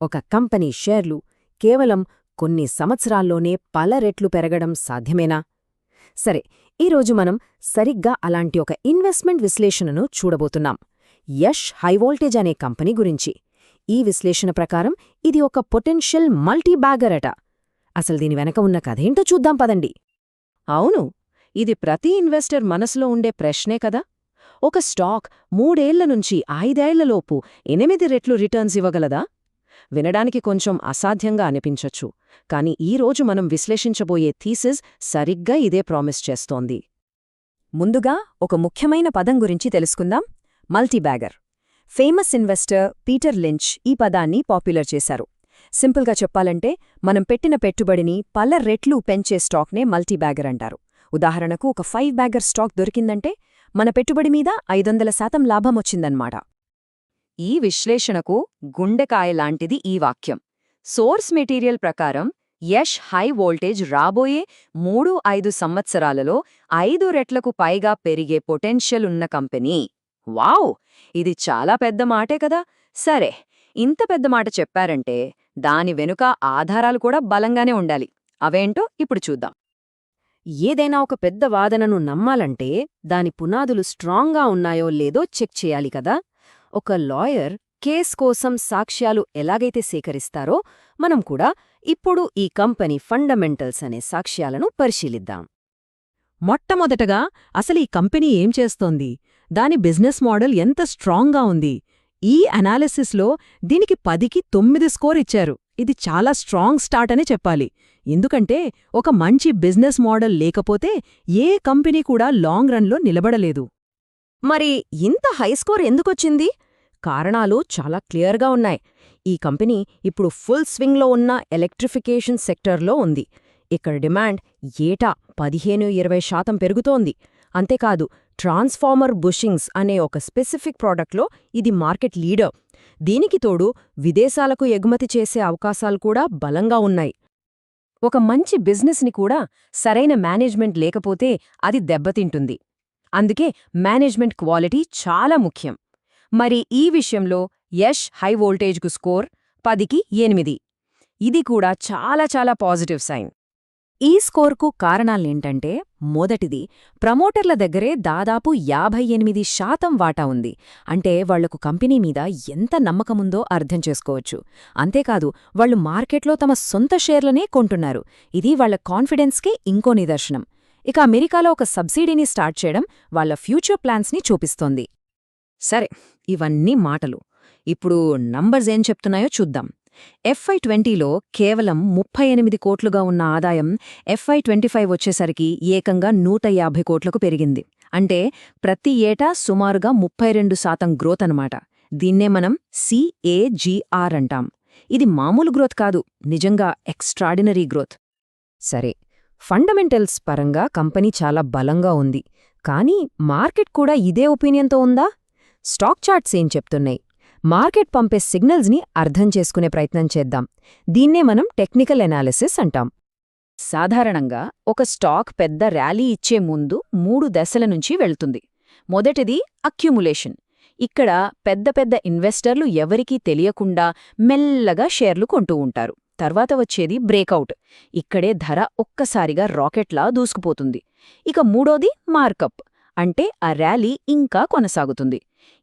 ఒక కంపెనీ షేర్లు కేవలం కొన్ని సంవత్సరాల్లోనే పల రెట్లు పెరగడం సాధ్యమేనా? సరే ఈరోజు మనం సరిగ్గా అలాంటి ఒక ఇన్వెస్ట్మెంట్ విశ్లేషణను చూడబోతున్నాం. యష్ హైవోల్టేజ్ అనే కంపెనీ గురించి. ఈ విశ్లేషణ ప్రకారం ఇది ఒక పొటెన్షియల్ మల్టీబ్యాగర్ అట. అసలు దీని వెనక ఉన్న కథేంటో చూద్దాం పదండి. అవును ఇది ప్రతి ఇన్వెస్టర్ మనసులో ఉండే ప్రశ్నే కదా. ఒక స్టాక్ మూడేళ్ళ నుంచి ఐదేళ్ళలోపు ఎనిమిది రెట్లు రిటర్న్స్ ఇవ్వగలదా? వినడానికి కొంచెం అసాధ్యంగా అనిపించొచ్చు. కాని ఈరోజు మనం విశ్లేషించబోయే థీసిస్ సరిగ్గా ఇదే ప్రామిస్ చేస్తోంది. ముందుగా ఒక ముఖ్యమైన పదం గురించి తెలుసుకుందాం. Multibagger. Famous investor Peter Lynch ఈ పదాన్ని పాపులర్ చేశారు. సింపుల్గా చెప్పాలంటే మనం పెట్టిన పెట్టుబడిని పల రెట్లు పెంచే స్టాక్నే మల్టీబ్యాగర్ అంటారు. ఉదాహరణకు ఒక ఫైవ్ బ్యాగర్ స్టాక్ దొరికిందంటే మన పెట్టుబడి మీద ఐదొందల శాతం లాభం వచ్చిందన్నమాట. ఈ విశ్లేషణకు గుండెకాయ లాంటిది ఈ వాక్యం. సోర్స్ మెటీరియల్ ప్రకారం యష్ హై వోల్టేజ్ రాబోయే మూడు ఐదు సంవత్సరాలలో ఐదు రెట్లకు పైగా పెరిగే పొటెన్షియల్ ఉన్న కంపెనీ. వావ్! ఇది చాలా పెద్ద మాటే కదా? సరే ఇంత పెద్ద మాట చెప్పారంటే దాని వెనుక ఆధారాలు కూడా బలంగానే ఉండాలి. అవేంటో ఇప్పుడు చూద్దాం. ఏదైనా ఒక పెద్ద వాదనను నమ్మాలంటే దాని పునాదులు స్ట్రాంగ్గా ఉన్నాయో లేదో చెక్ చేయాలి కదా? ఒక లాయర్ కేస్ కోసం సాక్ష్యాలు ఎలాగైతే సేకరిస్తారో మనం కూడా ఇప్పుడు ఈ కంపెనీ ఫండమెంటల్స్ అనే సాక్ష్యాలను పరిశీలిద్దాం. మొట్టమొదటగా అసలు ఈ కంపెనీ ఏం చేస్తోంది? దాని బిజినెస్ మోడల్ ఎంత స్ట్రాంగ్గా ఉంది? ఈ అనాలిసిస్లో దీనికి పదికి తొమ్మిది స్కోర్ ఇచ్చారు. ఇది చాలా స్ట్రాంగ్ స్టార్ట్ అనే చెప్పాలి. ఎందుకంటే ఒక మంచి బిజినెస్ మోడల్ లేకపోతే ఏ కంపెనీ కూడా లాంగ్ రన్లో నిలబడలేదు. మరి ఇంత హై స్కోర్ ఎందుకొచ్చింది? కారణాలు చాలా క్లియర్గా ఉన్నాయి. ఈ కంపెనీ ఇప్పుడు ఫుల్ స్వింగ్లో ఉన్న ఎలక్ట్రిఫికేషన్ సెక్టర్లో ఉంది. ఇక్కడ డిమాండ్ ఏటా పదిహేను ఇరవై శాతం పెరుగుతోంది. అంతేకాదు ట్రాన్స్ఫార్మర్ బుషింగ్స్ అనే ఒక స్పెసిఫిక్ ప్రోడక్ట్లో ఇది మార్కెట్ లీడర్. దీనికి తోడు విదేశాలకు ఎగుమతి చేసే అవకాశాలు కూడా బలంగా ఉన్నాయి. ఒక మంచి బిజినెస్ని కూడా సరైన మేనేజ్మెంట్ లేకపోతే అది దెబ్బతింటుంది. అందుకే మేనేజ్మెంట్ క్వాలిటీ చాలా ముఖ్యం. మరి ఈ విషయంలో యష్ హై వోల్టేజ్కు స్కోర్ పదికి ఎనిమిది. ఇది కూడా చాలా చాలా పాజిటివ్ సైన్. ఈ స్కోర్కు కారణాలేంటంటే మొదటిది ప్రమోటర్ల దగ్గరే దాదాపు యాభై ఎనిమిది శాతం వాటా ఉంది. అంటే వాళ్ళకు కంపెనీ మీద ఎంత నమ్మకముందో అర్థం చేసుకోవచ్చు. అంతేకాదు వాళ్ళు మార్కెట్లో తమ సొంత షేర్లనే కొంటున్నారు. ఇది వాళ్ళ కాన్ఫిడెన్స్కే ఇంకో నిదర్శనం. ఇక అమెరికాలో ఒక సబ్సిడీని స్టార్ట్ చేయడం వాళ్ళ ఫ్యూచర్ ప్లాన్స్ని చూపిస్తోంది. సరే ఇవన్నీ మాటలు. ఇప్పుడు నంబర్స్ ఏం చెప్తున్నాయో చూద్దాం. ఎఫ్ఐ ట్వంటీలో కేవలం ముప్పై ఎనిమిది కోట్లుగా ఉన్న ఆదాయం ఎఫ్ఐ ట్వంటీ ఫైవ్ వచ్చేసరికి ఏకంగా నూట యాభై కోట్లకు పెరిగింది. అంటే ప్రతి ఏటా సుమారుగా ముప్పై రెండు శాతం గ్రోత్ అనమాట దీన్నే మనం సిఏజీఆర్ అంటాం. ఇది మామూలు గ్రోత్ కాదు నిజంగా ఎక్స్ట్రాడినరీ గ్రోత్. సరే ఫండమెంటల్స్ పరంగా కంపెనీ చాలా బలంగా ఉంది. కానీ మార్కెట్ కూడా ఇదే ఒపీనియన్తో ఉందా? స్టాక్ చార్ట్స్ ఏం చెప్తున్నాయి? మార్కెట్ పంపే సిగ్నల్స్ని అర్థం చేసుకునే ప్రయత్నం చేద్దాం. దీన్నే మనం టెక్నికల్ ఎనాలిసిస్ అంటాం. సాధారణంగా ఒక స్టాక్ పెద్ద ర్యాలీ ఇచ్చే ముందు మూడు దశల నుంచి వెళ్తుంది. మొదటిది అక్యుములేషన్. ఇక్కడ పెద్ద పెద్ద ఇన్వెస్టర్లు ఎవరికీ తెలియకుండా మెల్లగా షేర్లు కొంటూ ఉంటారు. తర్వాత వచ్చేది బ్రేకౌట్ ఇక్కడే ధర ఒక్కసారిగా రాకెట్లా దూసుకుపోతుంది. ఇక మూడోది మార్కప్. అంటే ఆ ర్యాలీ ఇంకా కొనసాగుతుంది.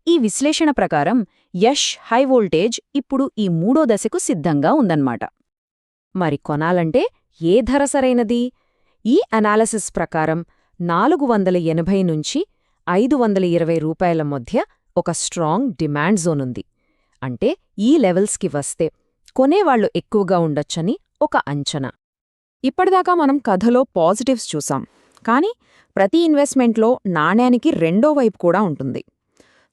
ఈ విశ్లేషణ ప్రకారం యష్ హై వోల్టేజ్ ఇప్పుడు ఈ మూడో దశకు సిద్ధంగా ఉందన్నమాట. మరి కొనాలంటే ఏ ధర సరైనది? ఈ అనాలసిస్ ప్రకారం నాలుగు వందల ఎనభై నుంచి ఐదు వందల ఇరవై రూపాయల మధ్య ఒక స్ట్రాంగ్ డిమాండ్ జోన్ ఉంది అంటే ఈ లెవెల్స్కి వస్తే కొనేవాళ్ళు ఎక్కువగా ఉండొచ్చని ఒక అంచనా. ఇప్పటిదాకా మనం కథలో పాజిటివ్స్ చూసాం. కానీ ప్రతి ఇన్వెస్ట్మెంట్లో నాణ్యానికి రెండో వైపు కూడా ఉంటుంది.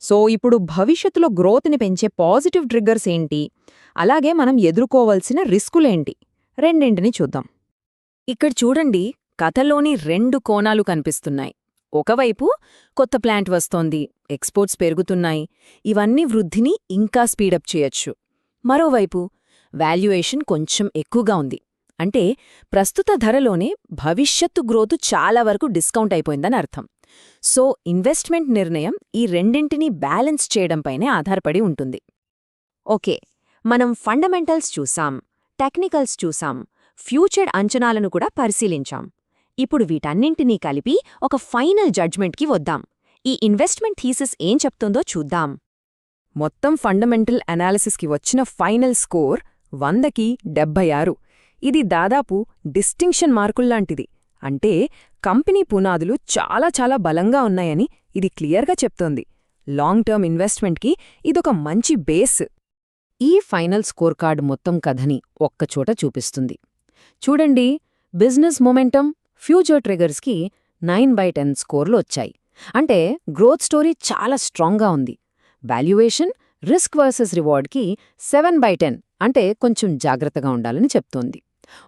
సో ఇప్పుడు భవిష్యత్తులో గ్రోత్ని పెంచే పాజిటివ్ ట్రిగ్గర్స్ ఏంటి? అలాగే మనం ఎదుర్కోవలసిన రిస్కులేంటి? రెండింటిని చూద్దాం. ఇక్కడ చూడండి కథలోని రెండు కోణాలు కనిపిస్తున్నాయి. ఒకవైపు కొత్త ప్లాంట్ వస్తోంది ఎక్స్పోర్ట్స్ పెరుగుతున్నాయి. ఇవన్నీ వృద్ధిని ఇంకా స్పీడప్ చేయొచ్చు. మరోవైపు వాల్యుయేషన్ కొంచెం ఎక్కువగా ఉంది. అంటే ప్రస్తుత ధరలోనే భవిష్యత్తు గ్రోత్ చాలా వరకు డిస్కౌంట్ అయిపోయిందని అర్థం. సో ఇన్వెస్ట్మెంట్ నిర్ణయం ఈ రెండింటినీ బ్యాలెన్స్ చేయడంపైనే ఆధారపడి ఉంటుంది. ఓకే మనం ఫండమెంటల్స్ చూసాం టెక్నికల్స్ చూసాం ఫ్యూచర్ అంచనాలను కూడా పరిశీలించాం. ఇప్పుడు వీటన్నింటినీ కలిపి ఒక ఫైనల్ జడ్జ్మెంట్కి వద్దాం. ఈ ఇన్వెస్ట్మెంట్ థీసిస్ ఏం చెప్తుందో చూద్దాం. మొత్తం ఫండమెంటల్ అనాలిసిస్కి వచ్చిన ఫైనల్ స్కోర్ వందకి డెబ్బై ఆరు ఇది దాదాపు డిస్టింక్షన్ మార్కుల్లాంటిది. అంటే కంపెనీ పునాదులు చాలా చాలా బలంగా ఉన్నాయని ఇది క్లియర్గా చెప్తోంది. లాంగ్ టర్మ్ ఇన్వెస్ట్మెంట్కి ఇదొక మంచి బేస్. ఈ ఫైనల్ స్కోర్ కార్డ్ మొత్తం కథని ఒక్కచోట చూపిస్తుంది. చూడండి బిజినెస్ మొమెంటం ఫ్యూచర్ ట్రిగర్స్కి నైన్ బై టెన్ స్కోర్లు వచ్చాయి. అంటే గ్రోత్ స్టోరీ చాలా స్ట్రాంగ్గా ఉంది. వాల్యుయేషన్ రిస్క్ వర్సెస్ రివార్డ్కి సెవెన్ బై టెన్ అంటే కొంచెం జాగ్రత్తగా ఉండాలని చెప్తోంది.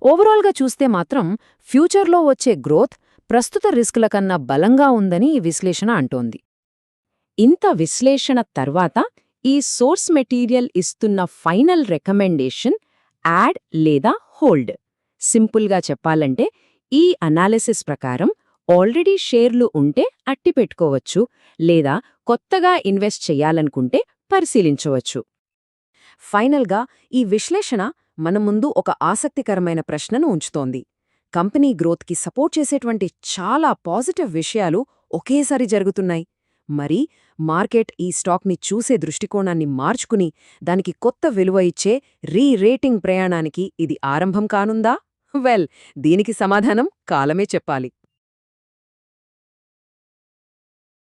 ఓవరాల్గా చూస్తే మాత్రం ఫ్యూచర్లో వచ్చే గ్రోత్ ప్రస్తుత రిస్కుల కన్నా బలంగా ఉందని ఈ విశ్లేషణ అంటోంది. ఇంత విశ్లేషణ తర్వాత ఈ సోర్స్ మెటీరియల్ ఇస్తున్న ఫైనల్ రికమెండేషన్ యాడ్ లేదా హోల్డ్. సింపుల్గా చెప్పాలంటే ఈ అనాలిసిస్ ప్రకారం ఆల్రెడీ షేర్లు ఉంటే అట్టి పెట్టుకోవచ్చు లేదా కొత్తగా ఇన్వెస్ట్ చేయాలనుకుంటే పరిశీలించవచ్చు. ఫైనల్గా ఈ విశ్లేషణ మన ముందు ఒక ఆసక్తికరమైన ప్రశ్నను ఉంచుతోంది. కంపెనీ గ్రోత్కి సపోర్ట్ చేసేటువంటి చాలా పాజిటివ్ విషయాలు ఒకేసారి జరుగుతున్నాయి. మరి మార్కెట్ ఈ స్టాక్ని చూసే దృష్టికోణాన్ని మార్చుకుని దానికి కొత్త విలువ ఇచ్చే రీ రేటింగ్ ప్రయాణానికి ఇది ఆరంభం కానుందా? వెల్ దీనికి సమాధానం కాలమే చెప్పాలి.